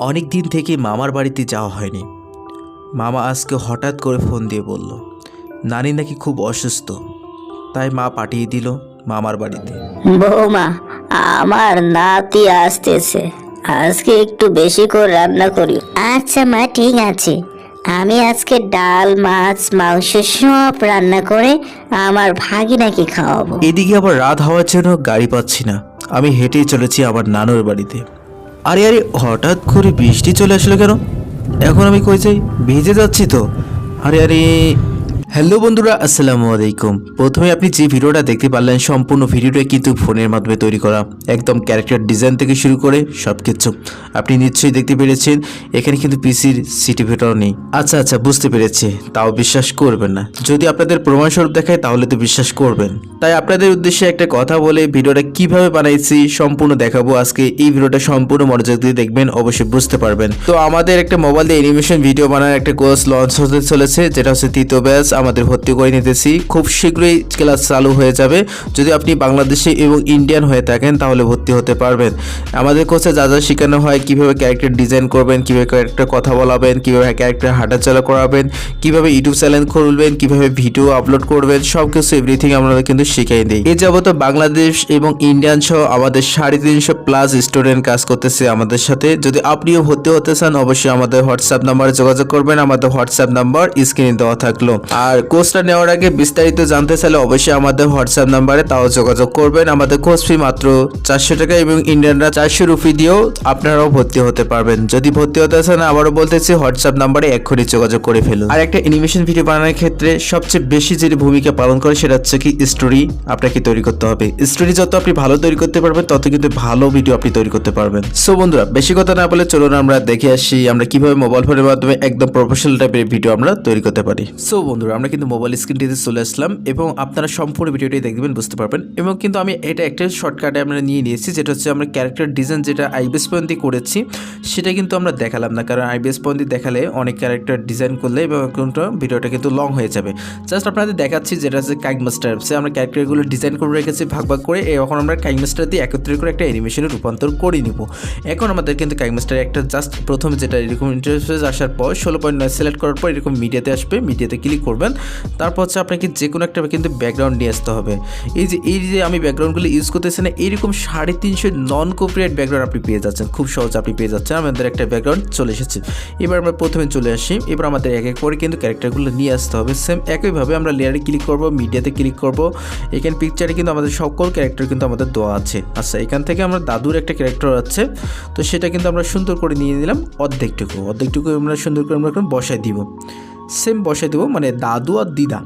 অনেক দিন থেকে মামার বাড়িতে যাওয়া হয়নি। মামা আজকে হঠাৎ করে ফোন দিয়ে বলল নানি নাকি খুব অসুস্থ। তাই মা পাঠিয়ে দিল মামার বাড়িতে। বৌমা আমার নাতি আসতেছে। আজকে একটু বেশি করে রান্না করি। আচ্ছা মা ঠিক আছে। আমি আজকে ডাল মাছ মাংস সব রান্না করে আমার ভাগিনাকে খাওয়াবো। এদিকে আবার রাত হওয়ার জন্য গাড়ি পাচ্ছি না। আমি হেঁটেই চলেছি আমার নানুর বাড়িতে। আরে আরে, হঠাৎ করে বৃষ্টি চলে আসলো কেন? এখন আমি কই ভিজে যাচ্ছি তো। আরে আরে হ্যালো বন্ধুরা, আসসালামু আলাইকুম। প্রথমে আপনি যে ভিডিওটা দেখতে পারলেন, সম্পূর্ণ ভিডিওটা কিন্তু ফোনের মাধ্যমে তৈরি করা। একদম ক্যারেক্টার ডিজাইন থেকে শুরু করে সব কিছু আপনি নিশ্চয়ই দেখতে পেরেছেন, এখানে কিন্তু পিসির সিটিভিটাও নেই। আচ্ছা আচ্ছা বুঝতে পেরেছি। তাও বিশ্বাস করবেন না। যদি আপনাদের প্রমাণস্বরূপ দেখায়, তাহলে তো বিশ্বাস করবেন। তাই আপনাদের উদ্দেশ্যে একটা কথা বলে ভিডিওটা কীভাবে বানাইছি, সম্পূর্ণ দেখাবো। আজকে এই ভিডিওটা সম্পূর্ণ মনোযোগ দিয়ে দেখবেন, অবশ্যই বুঝতে পারবেন। তো আমাদের একটা মোবাইল দিয়ে অ্যানিমেশন ভিডিও বানানোর একটা কোর্স লঞ্চ হতে চলেছে, যেটা হচ্ছে তৃতীয় ব্যাচ আমাদের ভর্তি করে নিতেছি। খুব শীঘ্রই ক্লাস চালু হয়ে যাবে। যদি আপনি বাংলাদেশি এবং ইন্ডিয়ান হয়ে থাকেন, তাহলে ভর্তি হতে পারবেন। আমাদের কোর্সে যা যা শেখানো হয়, কীভাবে ক্যারেক্টার ডিজাইন করবেন, কীভাবে ক্যারেক্টার কথা বলাবেন, কীভাবে ক্যারেক্টার হাঁটাচলা করাবেন, কীভাবে ইউটিউব চ্যানেল খুলবেন, কীভাবে ভিডিও আপলোড করবেন সব কিছু এভরিথিং আমরা কিন্তু শিখাই দিই। এ যাবত বাংলাদেশ এবং ইন্ডিয়ান সহ আমাদের সাড়ে তিনশো প্লাস স্টুডেন্ট কাজ করতেছে আমাদের সাথে। যদি আপনিও ভর্তি হতে চান, অবশ্যই আমাদের হোয়াটসঅ্যাপ নাম্বারে যোগাযোগ করবেন। আমাদের হোয়াটসঅ্যাপ নাম্বার স্ক্রিনে দেওয়া থাকল। আর কোর্সটা নেওয়ার আগে বিস্তারিত জানতে চাইলে অবশ্যই আমাদের হোয়াটসঅ্যাপ নাম্বারে তাও যোগাযোগ করবেন। আমাদের কোর্স ফি মাত্র চারশো টাকা এবং ইন্ডিয়ানরা চারশো রুপি দিয়েও আপনারাও ভর্তি হতে পারবেন। যদি ভর্তি হতে চান, আবারও বলতেছি হোয়াটসঅ্যাপ নাম্বারে এক্ষুনি যোগাযোগ করে ফেলুন। আর একটা অ্যানিমেশন ভিডিও বানানোর ক্ষেত্রে সবচেয়ে বেশি যে ভূমিকা পালন করে, সেটা হচ্ছে কি স্টোরি আপনাকে তৈরি করতে হবে। স্টোরি যত আপনি ভালো তৈরি করতে পারবেন, তত কিন্তু ভালো ভিডিও আপনি তৈরি করতে পারবেন। সো বন্ধুরা, বেশি কথা না বলে চলুন আমরা দেখে আসি, আমরা কীভাবে মোবাইল ফোনের মাধ্যমে একদম প্রফেশনাল টাইপের ভিডিও আমরা তৈরি করতে পারি। সো বন্ধুরা আমরা কিন্তু মোবাইল স্ক্রিনটিতে চলে আসলাম এবং আপনারা সম্পূর্ণ ভিডিওটি দেখবেন বুঝতে পারবেন। এবং কিন্তু আমি এটা একটা শর্টকাটে আমরা নিয়ে নিয়েছি, যেটা হচ্ছে আমরা ক্যারেক্টার ডিজাইন যেটা আইবিএস পয়েন্ট করেছি, সেটা কিন্তু আমরা দেখালাম না। কারণ আইবিএস পয়েন্ট দেখালে অনেক ক্যারেক্টার ডিজাইন করলে এবং কিন্তু ভিডিওটা কিন্তু লং হয়ে যাবে। জাস্ট আপনাদের দেখাচ্ছি যেটা হচ্ছে কাইক মাস্টার অ্যাপসে আমরা ক্যারেক্টারগুলো ডিজাইন করে রেখেছি, ভাগ ভাগ করে। এখন আমরা কাইক মাস্টার দিয়ে একত্রিত করে একটা অ্যানিমেশনে রূপান্তর করে নিব। এখন আমাদের কিন্তু কাইক মাস্টার একটা জাস্ট প্রথমে যেটা এরকম ইন্টারফেস আসার পর, ষোলো পয়েন্ট নয় সিলেক্ট করার পর এরকম মিডিয়াতে আসবে। মিডিয়াতে ক্লিক করবেন। তারপর হচ্ছে আপনাকে যে কোনো একটা কিন্তু ব্যাকগ্রাউন্ড নিয়ে আসতে হবে। এই যে এই যে আমি ব্যাকগ্রাউন্ডগুলো ইউজ করতেছি না এইরকম সাড়ে তিনশো নন কপিরাইট ব্যাকগ্রাউন্ড আপনি পেয়ে যাচ্ছেন। খুব সহজে আপনি পেয়ে যাচ্ছেন। আমাদের একটা ব্যাকগ্রাউন্ড চলে এসেছে। এবার আমরা প্রথমে চলে আসি। এবার আমাদের এক এক করে কিন্তু ক্যারেক্টারগুলো নিয়ে আসতে হবে। সেম একইভাবে আমরা লেয়ারে ক্লিক করব মিডিয়াতে ক্লিক করব। এখানে পিকচারে কিন্তু আমাদের সকল ক্যারেক্টার কিন্তু আমাদের দেওয়া আছে। আচ্ছা এখান থেকে আমরা দাদুর একটা ক্যারেক্টার আছে। তো সেটা কিন্তু আমরা সুন্দর করে নিয়ে নিলাম। অর্ধেকটুকু অর্ধেকটুকু আমরা সুন্দর করে আমরা এখন বসাই দিব। সেম বসাই দেবো মানে দাদু আর দিদা।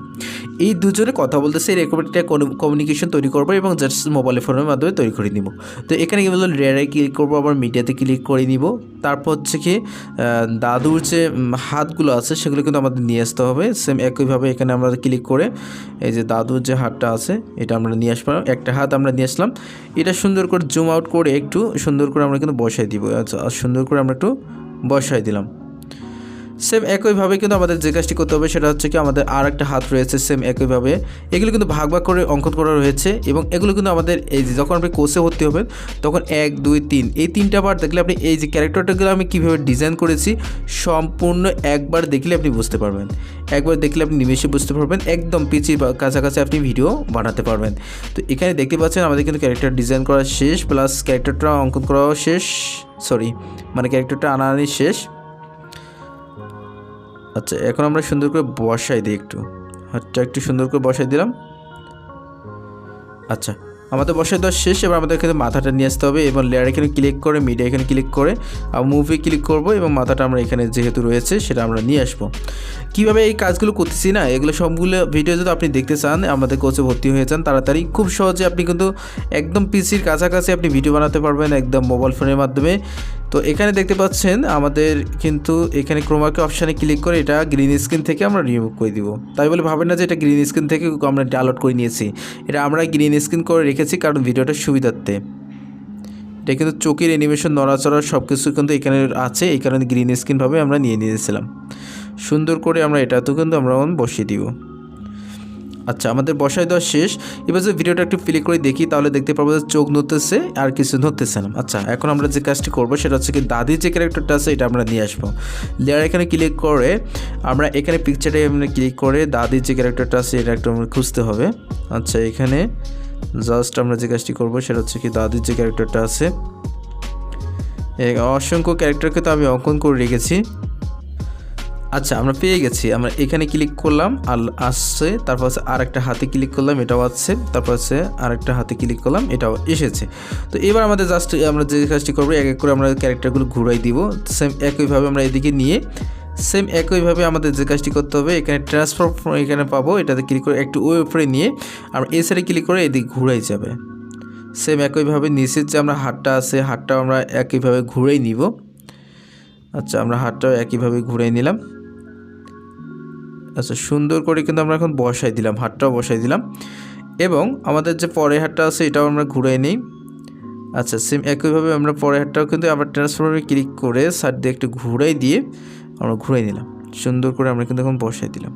এই দুজনে কথা বলতেছে এরকম একটা কমিউনিকেশন তৈরি করব এবং জাস্ট মোবাইল ফোনের মাধ্যমে তৈরি করে নিব। তো এখানে কি বলল রেয়ারে ক্লিক করব, আবার মিডিয়াতে ক্লিক করে নিব। তারপর হচ্ছে কি দাদুর যে হাতগুলো আছে, সেগুলো কিন্তু আমাদের নিয়ে আসতে হবে। সেম একইভাবে এখানে আমরা ক্লিক করে এই যে দাদুর যে হাতটা আছে, এটা আমরা নিয়ে আসব। একটা হাত আমরা নিয়ে আসলাম। এটা সুন্দর করে জুম আউট করে একটু সুন্দর করে আমরা কিন্তু বসাই দিব। আচ্ছা সুন্দর করে আমরা একটু বসাই দিলাম। সেম একইভাবে কিন্তু আমাদের যে কাজটি করতে হবে সেটা হচ্ছে কি আমাদের আর একটা হাত রয়েছে সেম একইভাবে এগুলো কিন্তু ভাগ ভাগ করে অঙ্কন করা রয়েছে এবং এগুলো কিন্তু আমাদের এই যে যখন আপনি কোর্সে ভর্তি হবেন, তখন এক, দুই, তিন, এই তিনটা বার দেখলে আপনি এই যে ক্যারেক্টারটাগুলো আমি কীভাবে ডিজাইন করেছি, সম্পূর্ণ একবার দেখলে আপনি বুঝতে পারবেন। একবার দেখলে আপনি নিমেষে বুঝতে পারবেন, একদম পিছিয়ে কাছাকাছি আপনি ভিডিও বানাতে পারবেন। তো এখানে দেখতে পাচ্ছেন আমাদের কিন্তু ক্যারেক্টার ডিজাইন করা শেষ প্লাস ক্যারেক্টারটা অঙ্কন করাও শেষ সরি মানে ক্যারেক্টারটা আনানি শেষ। আচ্ছা এখন আমরা সুন্দর করে বসাই দিই একটু। হাতটা একটু সুন্দর করে বসাই দিলাম। আচ্ছা আমাদের বসাই দেওয়া শেষ, এবার আমাদের এখানে মাথাটা নিয়ে আসতে হবে এবং লেয়ার এখানে ক্লিক করে মিডিয়া এখানে ক্লিক করে, আর মুভি ক্লিক করব এবং মাথাটা আমরা এখানে যেহেতু রয়েছে, সেটা আমরা নিয়ে আসব। কীভাবে এই কাজগুলো করতেছি না, এগুলো সবগুলো ভিডিও যদি আপনি দেখতে চান, আমাদের কোচে ভর্তি হয়ে যান তাড়াতাড়ি। খুব সহজে আপনি কিন্তু একদম পিসির কাছাকাছি আপনি ভিডিও বানাতে পারবেন একদম মোবাইল ফোনের মাধ্যমে। তো এখানে দেখতে পাচ্ছেন আমাদের কিন্তু এখানে ক্রোমাকে অপশানে ক্লিক করে এটা গ্রিন স্ক্রিন থেকে আমরা রিমুভ করে দিব। তাই বলে ভাবেন না যে এটা গ্রিন স্ক্রিন থেকে আমরা ডাউনলোড করে নিয়েছি। এটা আমরা গ্রিন স্ক্রিন করে রেখেছি কারণ ভিডিওটা সুবিধার্থে। এটা কিন্তু চোখের অ্যানিমেশন নড়াচড়া সব কিছু কিন্তু এখানে আছে, এই কারণে গ্রিন স্ক্রিনভাবে আমরা নিয়ে নিয়েছিলাম। সুন্দর করে আমরা এটাতেও কিন্তু আমরা বসিয়ে দিব। আচ্ছা আমাদের বসায় দেওয়া শেষ। এবার যদি ভিডিওটা একটু প্লে করে দেখি, তাহলে দেখতে পারব যে চোখ নড়তেছে আর কিছু নড়তেছে না। আচ্ছা এখন আমরা যে কাজটি করব সেটা হচ্ছে কি দাদির যে ক্যারেক্টারটা আছে, এটা আমরা নিয়ে আসব। লেয়ার এখানে ক্লিক করে আমরা এখানে পিকচারে আমরা ক্লিক করে দাদির যে ক্যারেক্টারটা আছে, এটা একটু আমরা খুঁজতে হবে। আচ্ছা এখানে জাস্ট আমরা যে কাজটি করব সেটা হচ্ছে কি দাদির যে ক্যারেক্টারটা আছে। অসংখ্য ক্যারেক্টারকে তো আমি অঙ্কন করে রেখেছি। আচ্ছা আমরা পেয়ে গেছি। আমরা এখানে ক্লিক করলাম, আর আসছে, তারপর হচ্ছে আর একটা হাতে ক্লিক করলাম, এটাও আসছে, তারপর হচ্ছে আর একটা হাতে ক্লিক করলাম, এটাও এসেছে। তো এবার আমাদের জাস্ট আমরা যে কাজটি করব, এক এক করে আমরা ক্যারেক্টারগুলো ঘুরাই দিব। সেম একইভাবে আমরা এদিকে নিয়ে সেম একইভাবে আমাদের যে কাজটি করতে হবে, এখানে ট্রান্সফার এখানে পাবো, এটাতে ক্লিক করে একটু ওই নিয়ে আমরা সাইডে ক্লিক করে এদিকে ঘুরাই যাবে। সেম একইভাবে নিচের যে আমরা হাতটা আছে, হাতটাও আমরা একইভাবে ঘুরেই নিব। আচ্ছা আমরা হাতটাও একইভাবে ঘুরেই নিলাম। আচ্ছা সুন্দর করে কিন্তু আমরা এখন বসাই দিলাম, হাতটাও বসাই দিলাম। এবং আমাদের যে পরের হাতটা আছে, এটাও আমরা ঘুরাই নিই। আচ্ছা সেম একইভাবে আমরা পরের হাতটাও কিন্তু আবার ট্রান্সফর্মারে ক্লিক করে সাইড দিয়ে একটু ঘুরাই দিয়ে আমরা ঘুরাই নিলাম। সুন্দর করে আমরা কিন্তু এখন বসাই দিলাম।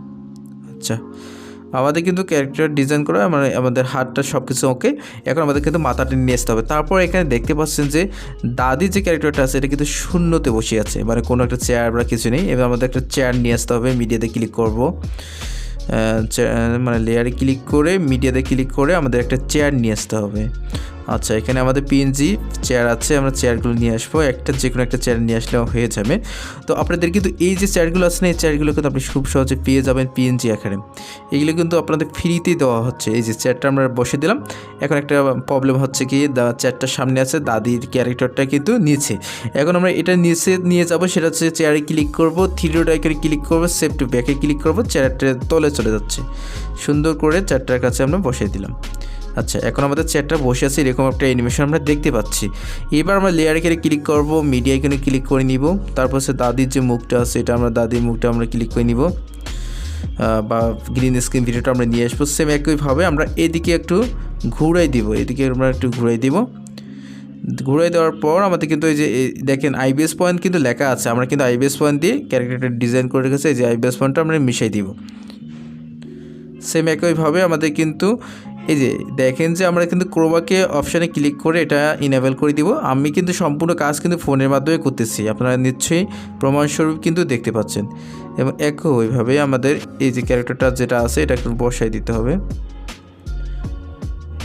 আচ্ছা আমাদের কিন্তু ক্যারেক্টার ডিজাইন করা মানে আমাদের হাতটা সব কিছু ওকে এখন আমাদের কিন্তু মাথাটা নিয়ে আসতে হবে। তারপর এখানে দেখতে পাচ্ছেন যে দাদি যে ক্যারেক্টারটা আছে, এটা কিন্তু শূন্যতে বসে আছে। মানে কোনো একটা চেয়ার বা কিছু নেই। এবার আমাদের একটা চেয়ার নিয়ে আসতে হবে মিডিয়াতে ক্লিক করব। মানে লেয়ারে ক্লিক করে মিডিয়াতে ক্লিক করে আমাদের একটা চেয়ার নিয়ে আসতে হবে। আচ্ছা এখানে আমাদের পিএনজি চেয়ার আছে, আমরা চেয়ারগুলো নিয়ে আসব। একটা যে কোনো একটা চেয়ার নিয়ে আসলে হয়ে যাবে। তো আপনাদের কিন্তু এই যে চেয়ারগুলো আছে না, এই চেয়ারগুলো কিন্তু আপনি খুব সহজে পেয়ে যাবেন পিএনজি আকারে। এগুলো কিন্তু আপনাদের ফ্রিতেই দেওয়া হচ্ছে। এই যে চেয়ারটা আমরা বসে দিলাম। এখন একটা প্রবলেম হচ্ছে কি চেয়ারটার সামনে আছে, দাদির ক্যারেক্টারটা কিন্তু নিচে। এখন আমরা এটা নিচে নিয়ে যাব, সেটা হচ্ছে চেয়ারে ক্লিক করব থ্রি ডাইকারে ক্লিক করব সেভ টু ব্যাকে ক্লিক করব চেয়ারটা তলে চলে যাচ্ছে। সুন্দর করে চেয়ারটার কাছে আমরা বসিয়ে দিলাম। আচ্ছা এখন আমাদের চেয়ারটা বসে আছে, এরকম একটা অ্যানিমেশন আমরা দেখতে পাচ্ছি। এবার আমরা লেয়ারে কেটে ক্লিক করব মিডিয়া এখানে ক্লিক করে নিব। তারপর সে দাদির যে মুখটা আছে, এটা আমরা দাদির মুখটা আমরা ক্লিক করে নিব। বা গ্রিন স্ক্রিন ভিডিওটা আমরা নিয়ে আসব। সেম একইভাবে আমরা এদিকে একটু ঘুরাই দিব, এদিকে আমরা একটু ঘুরাই দিব। ঘুরাই দেওয়ার পর আমাদের কিন্তু এই যে দেখেন আইবিএস পয়েন্ট কিন্তু লেখা আছে। আমরা কিন্তু আইবিএস পয়েন্ট দিয়ে ক্যারেক্টারটা ডিজাইন করে রেখেছি, এই যে আইবিএস পয়েন্টটা আমরা মিশাই দিব। সেম একইভাবে আমাদের কিন্তু এই যে, দেখেন যে আমরা কিন্তু ক্রোমাকে অপশানে ক্লিক করে এটা ইনেবল করে দিব। আমি কিন্তু সম্পূর্ণ কাজ কিন্তু ফোনের মাধ্যমে করতেছি। আপনারা নিশ্চয়ই প্রমাণস্বরূপ কিন্তু দেখতে পাচ্ছেন। এবং একইভাবে আমাদের এই যে ক্যারেক্টারটা যেটা আছে, এটা একটু বসাই দিতে হবে।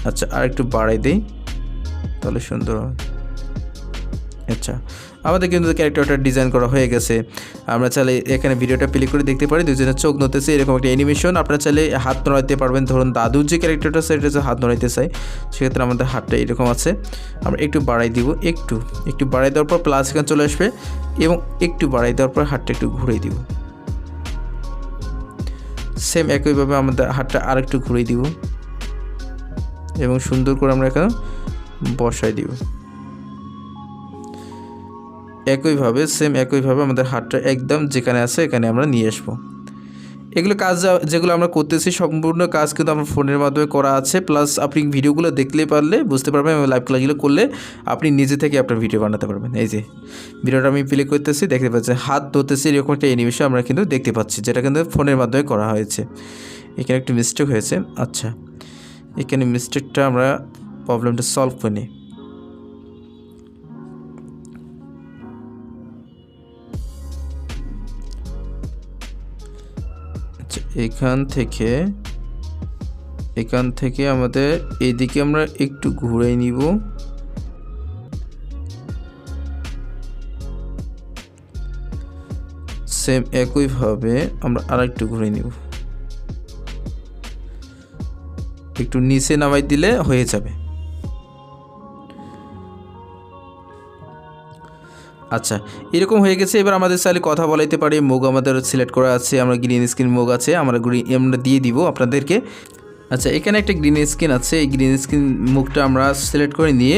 আচ্ছা আর একটু বাড়াই দিই। তাহলে সুন্দর আচ্ছা আমাদের কিন্তু ক্যারেক্টারটা ডিজাইন করা হয়ে গেছে। আমরা চাইলে এখানে ভিডিওটা প্লে করে দেখতে পারি দুজনের চোখ নড়তেছে, এরকম একটা অ্যানিমেশন আপনারা চাইলে হাত নড়াইতে পারবেন। ধরুন দাদুর যে ক্যারেক্টারটা আছে এটা হচ্ছে হাত নড়াইতে চাই সেক্ষেত্রে আমাদের হাতটা এরকম আছে। আমরা একটু বাড়াই দিব, একটু একটু বাড়াই দেওয়ার পর প্লাস এখানে চলে আসবে এবং একটু বাড়াই দেওয়ার পর হাতটা একটু ঘুরিয়ে দিব। সেম একইভাবে আমাদের হাতটা আরেকটু ঘুরিয়ে দিব এবং সুন্দর করে আমরা এখানে বসাই দিব। একইভাবে সেম একইভাবে আমাদের হাতটা একদম যেখানে আছে এখানে আমরা নিয়ে আসব। এগুলো কাজ যেগুলো আমরা করতেছি, সম্পূর্ণ কাজ কিন্তু আমার ফোনের মাধ্যমে করা আছে। প্লাস আপনি ভিডিওগুলো দেখলে পারলে বুঝতে পারবেন এবং লাইভ ক্লাসগুলো করলে আপনি নিজে থেকে আপনার ভিডিও বানাতে পারবেন। এই যে, ভিডিওটা আমি প্লে করতেছি, দেখতে পাচ্ছি হাত ধরতেছি, এরকম একটা অ্যানিমেশন আমরা কিন্তু দেখতে পাচ্ছি, যেটা কিন্তু ফোনের মাধ্যমে করা হয়েছে। এখানে একটু মিস্টেক হয়েছে আচ্ছা এখানে মিস্টেকটা আমরা প্রবলেমটা সলভ করে নিই এখান থেকে এখান থেকে আমাদের এদিকে আমরা একটু ঘুরে নিব। সেম একইভাবে আমরা আরেকটু ঘুরে নিব। একটু নিচে নামাই দিলে হয়ে যাবে। আচ্ছা এরকম হয়ে গেছে। এবার আমাদের চাইলে কথা বলাইতে পারি। মুগ আমাদের সিলেক্ট করা আছে। আমরা গ্রিন স্ক্রিন মুগ আছে। আমরা গ্রিন আমরা দিয়ে দিব আপনাদেরকে। আচ্ছা এখানে একটা গ্রিন স্ক্রিন আছে। এই গ্রিন স্ক্রিন মুখটা আমরা সিলেক্ট করে নিয়ে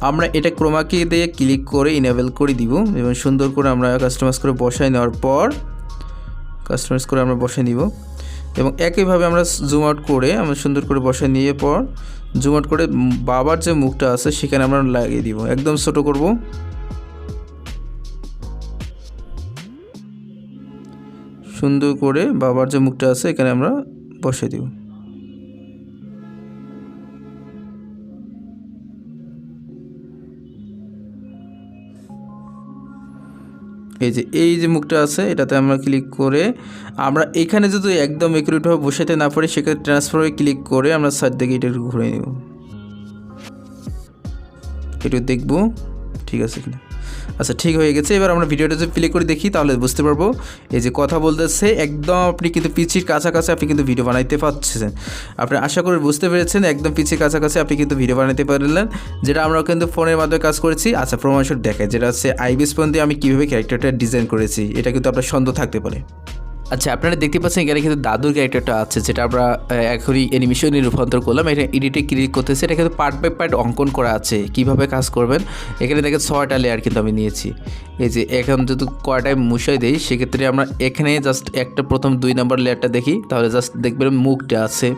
আমরা এটা ক্রোমাকে দিয়ে ক্লিক করে ইনেবল করে দিব এবং সুন্দর করে আমরা কাস্টমাইজ করে বসাই নেওয়ার পর কাস্টমাইজ করে আমরা বসাই নিব এবং একইভাবে আমরা জুম আউট করে আমরা সুন্দর করে বসাই নিয়ে পর জুম আউট করে বাবার যে মুখটা আছে সেখানে আমরা লাগিয়ে দিব। একদম ছোটো করব। সুন্দর করে বাবার যে মুখটা আছে, এখানে আমরা বসে দিব। এই যে এই যে মুখটা আছে, এটাতে আমরা ক্লিক করে আমরা এখানে যদি একদম একুরেটভাবে বসাতে না পারি, সেক্ষেত্রে ট্রান্সফারে ক্লিক করে আমরা সাইড দিকে এটা ঘুরে নেব। একটু দেখব, ঠিক আছে কিনা। আচ্ছা ঠিক হয়ে গেছে। এবার আমরা ভিডিওটা যদি প্লে করে দেখি, তাহলে বুঝতে পারব এই যে কথা বলতেছে, একদম আপনি কিন্তু পিচির কাছাকাছি আপনি কিন্তু ভিডিও বানাইতে পারছেন। আপনি আশা করি বুঝতে পেরেছেন, একদম পিচির কাছাকাছি আপনি কিন্তু ভিডিও বানাইতে পারলেন, যেটা আমরা কিন্তু ফোনের মাধ্যমে কাজ করেছি। আচ্ছা প্রমাণস্বরূপ দেখায় যেটা হচ্ছে আইবিএস ফোন দিয়ে আমি কীভাবে ক্যারেক্টারটা ডিজাইন করেছি, এটা কিন্তু আপনার সন্দেহ থাকতে পারে। আচ্ছা আপনারা দেখতে পাচ্ছেন এখানে কিন্তু দাদুর ক্যারেক্টারটা আছে, যেটা আমরা এখনই অ্যানিমেশনে রূপান্তর করলাম। এটা এডিটে ক্লিক করতেছে, এটা কিন্তু পার্ট বাই পার্ট অঙ্কন করা আছে, কীভাবে কাজ করবেন। এখানে দেখেন ছয়টা লেয়ার কিন্তু আমি নিয়েছি। এই যে, এখন যদি কয়টায় মুশাই দেই, সেক্ষেত্রে আমরা এখানে জাস্ট একটা প্রথম দুই নাম্বার লেয়ারটা দেখি, তাহলে জাস্ট দেখবেন মুখটা আছে।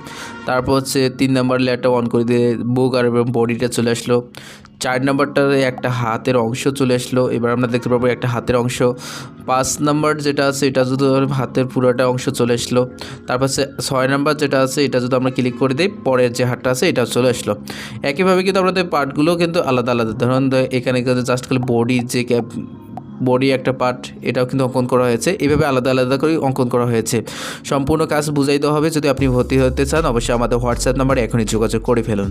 তারপর হচ্ছে তিন নাম্বার লেয়ারটা অন করে দিয়ে বুক আর বডিটা চলে আসলো। চার নাম্বারটাতে একটা হাতের অংশ চলে আসলো। এবার আমরা দেখতে পাবো একটা হাতের অংশ। পাঁচ নাম্বার যেটা আছে, এটা যদি হাতের পুরোটা অংশ চলে আসলো। তারপর ছয় নাম্বার যেটা আছে, এটা যদি আমরা ক্লিক করে দিই, পরের যে হাতটা আছে এটা চলে আসলো। একইভাবে কিন্তু আমাদের পার্টগুলো কিন্তু আলাদা আলাদা। ধরুন এখানে কিন্তু জাস্ট খালি বডি যে ক্যাপ বডি একটা পার্ট এটাও কিন্তু অঙ্কন করা হয়েছে। এভাবে আলাদা আলাদা করে অঙ্কন করা হয়েছে। সম্পূর্ণ কাজ বুঝাই দেওয়া হবে। যদি আপনি ভর্তি হতে চান, অবশ্যই আমাদের হোয়াটসঅ্যাপ নাম্বারে এখনই যোগাযোগ করে ফেলুন।